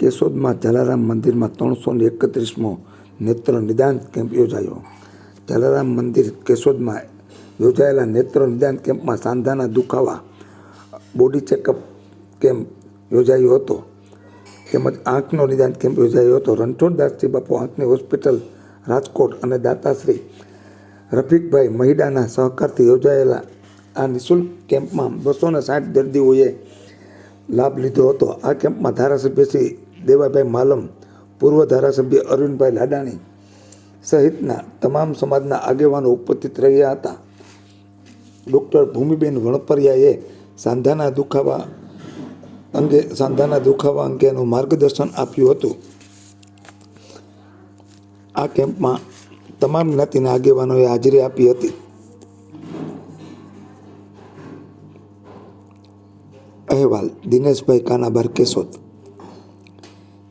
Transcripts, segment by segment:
કેશોદમાં જલારામ મંદિરમાં ત્રણસો ને એકત્રીસમો નેત્ર નિદાન કેમ્પ યોજાયો. જલારામ મંદિર કેશોદમાં યોજાયેલા નેત્ર નિદાન કેમ્પમાં સાંધાના દુખાવા બોડી ચેકઅપ કેમ્પ યોજાયો હતો. તેમજ આંખનો નિદાન કેમ્પ યોજાયો હતો. રણછોડદાસજી બાપુ આંખની હોસ્પિટલ, રાજકોટ અને દાતાશ્રી રફીકભાઈ મહિડાના સહકારથી યોજાયેલા આ નિઃશુલ્ક કેમ્પમાં બસો ને સાઠ દર્દીઓએ લાભ લીધો હતો. આ કેમ્પમાં ધારાસભ્ય શ્રી દેવાભાઈ માલમ, પૂર્વ ધારાસભ્ય અરવિંદભાઈ લાડાણી સહિતના તમામ સમાજના આગેવાનો ઉપસ્થિત રહ્યા હતા. ડૉક્ટર ભૂમિબેન વણપરિયાએ સાંધાના દુખાવા અંગે, સાંધાના દુખાવા અંગેનું માર્ગદર્શન આપ્યું હતું. આ કેમ્પમાં તમામ જ્ઞાતિના આગેવાનોએ હાજરી આપી હતી. અહેવાલ, દિનેશભાઈ કાનાબાર કેશોદ.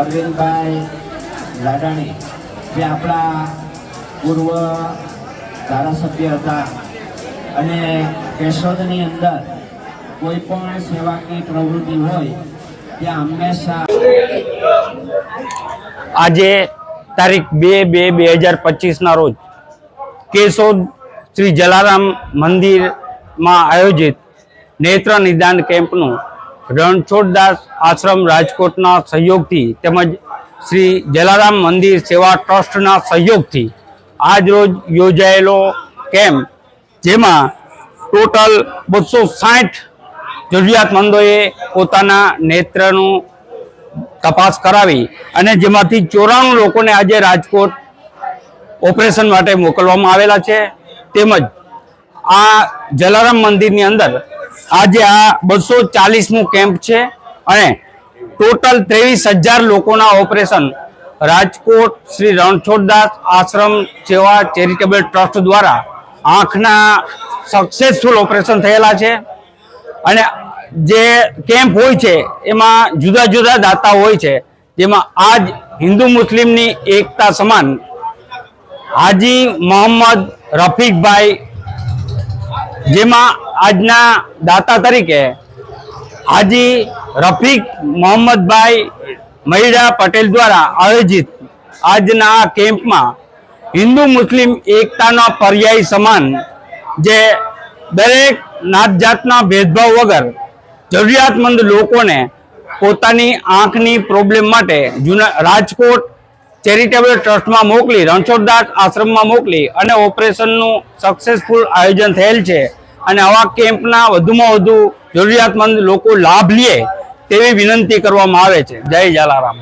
અરવિંદભાઈ લાડાણી, જે આપણા પૂર્વ ધારાસભ્ય હતા અને કેશોદની અંદર કોઈ પણ સેવાકીય પ્રવૃત્તિ હોય, ત્યાં હંમેશા આજે તારીખ બે બે બે હજાર પચીસના રોજ કેશોદ શ્રી જલારામ મંદિરમાં આયોજિત નેત્ર નિદાન કેમ્પનું રણછોડદાસ આશ્રમ રાજકોટના સહયોગથી તેમજ શ્રી જલારામ મંદિર સેવા ટ્રસ્ટના સહયોગથી આજ રોજ યોજાયેલો કેમ્પ, જેમાં ટોટલ બસો સાઠ જરૂરિયાતમંદોએ પોતાના નેત્રનું તપાસ કરાવી અને જેમાંથી ચોરાણું લોકોને આજે રાજકોટ ઓપરેશન માટે મોકલવામાં આવેલા છે. તેમજ આ જલારામ મંદિરની અંદર આજે આ બસો ચાલીસમું કેમ્પ છે અને ટોટલ ત્રેવીસ હજાર લોકોના operation Rajkot Shri Ranchhoddas Ashram Seva charitable trust દ્વારા આંખના સક્સેસફુલ ઓપરેશન થયેલા છે. અને જે કેમ્પ હોય છે, એમાં જુદા જુદા દાતા હોય છે, જેમાં આજ હિન્દુ મુસ્લિમની એકતા સમાન હાજી મોહમ્મદ રફીકભાઈ, જેમાં આજના દાતા તરીકે હાજી રફીક મોહમ્મદભાઈ મહિડા પટેલ દ્વારા આયોજિત આજના કેમ્પમાં હિન્દુ મુસ્લિમ એકતાના પર્યાય સમાન જે દરેક નાત જાતના ભેદભાવ વગર જરૂરિયાતમંદ લોકોને પોતાની આંખની પ્રોબ્લેમ માટે જૂના રાજકોટ ચેરિટેબલ ટ્રસ્ટમાં મોકલી રણછોડદાસ આશ્રમમાં મોકલી અને ઓપરેશનનું સક્સેસફુલ આયોજન થયેલ છે. અને આવા કેમ્પના વધુમાં વધુ જરૂરિયાતમંદ લોકો લાભ લે તેવી વિનંતી કરવામાં આવે છે. જય જલારામ.